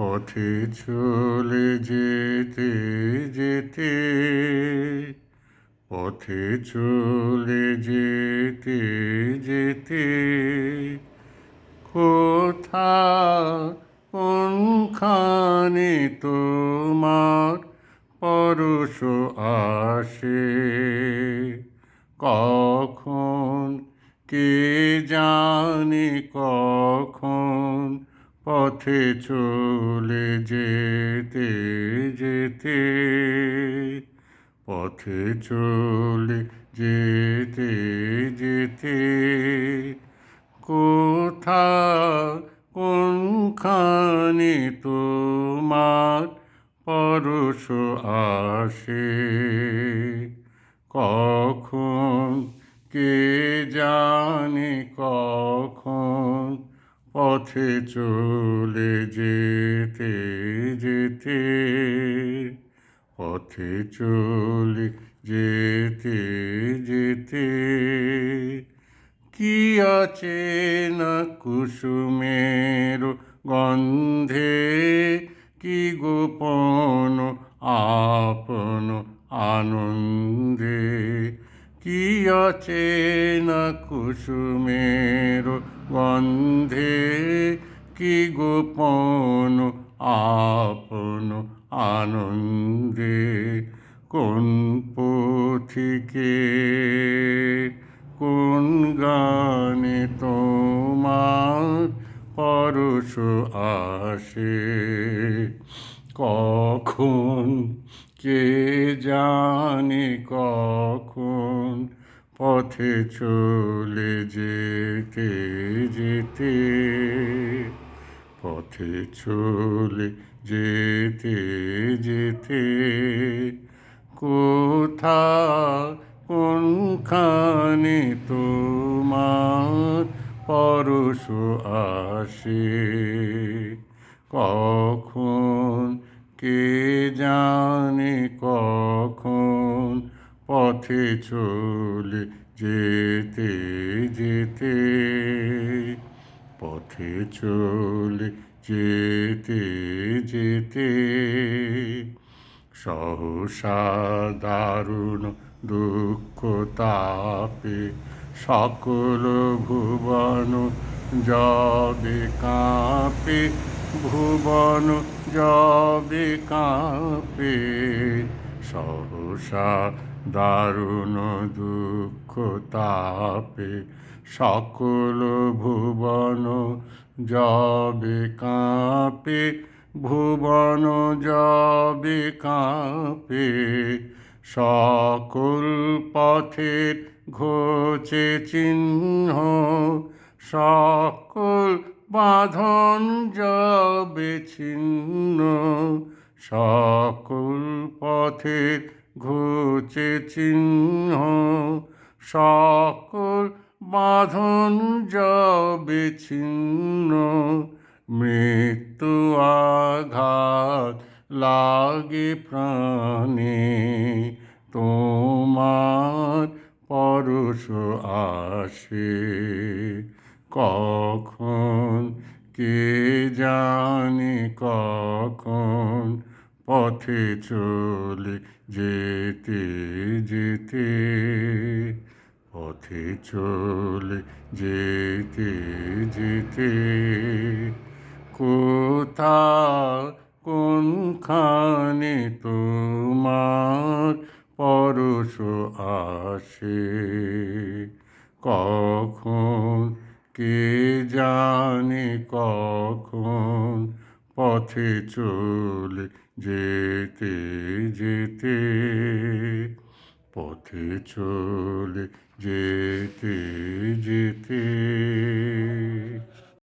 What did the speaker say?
পথে চলে যেতে যেতে, পথে চলে যেতে যেতে কোথা কোনখানে তোমার পরশ আসে? কখন, কে জানে কখন পথে চলে যেতে যেতে, পথে চলে যেতে যেতে কোথা কোনখানে তোমার পরশ আসে? কখন, কে জানে কখন পথে চলে যেতে যেতে, পথে চলে যেতে যেতে। কি আছে না কুসুমের গন্ধে? কি গোপন, আপন, আনন্দে? কি আছে না কুসুমের গন্ধে কি গোপন আপন আনন্দে কোন পথিকে, কোন গানে তোমার পরশ আসে? কখন, কে জানে কখন পথে চলে যেতে যেতে পথে চলে যেতে যেতে কোথা কোনখানে তোমার পরশ আসে? কখন পথে চলে যেতে যেতে। পথে চলে যেতে যেতে। সহসা দারুণ দুঃখ তাপে সকল ভুবন যবে কাঁপে, ভুবন যবে কাঁপে। সহসা দারুণ দুঃখ তাপে সকল ভুবন যবে কাঁপে, ভুবন যবে কাঁপে। সকল পথের ঘোচে চিহ্ন, সকল বাঁধন যাবে ছিন্ন। সকল পথের ঘোচে চিহ্ন, সকল বাঁধন যাবে ছিন্ন। মৃত্যু আঘাত লাগে প্রাণে, তোমার পরশ আসে। কখন কে জানে কখন পথে চলে যেতে যেতে, পথে চলে যেতে যেতে। কোথা কোনখানে তোমার পরশ আসে? কখন কে জানে কখন পথে চলে যেতে যেতে পথে চলে যেতে যেতে।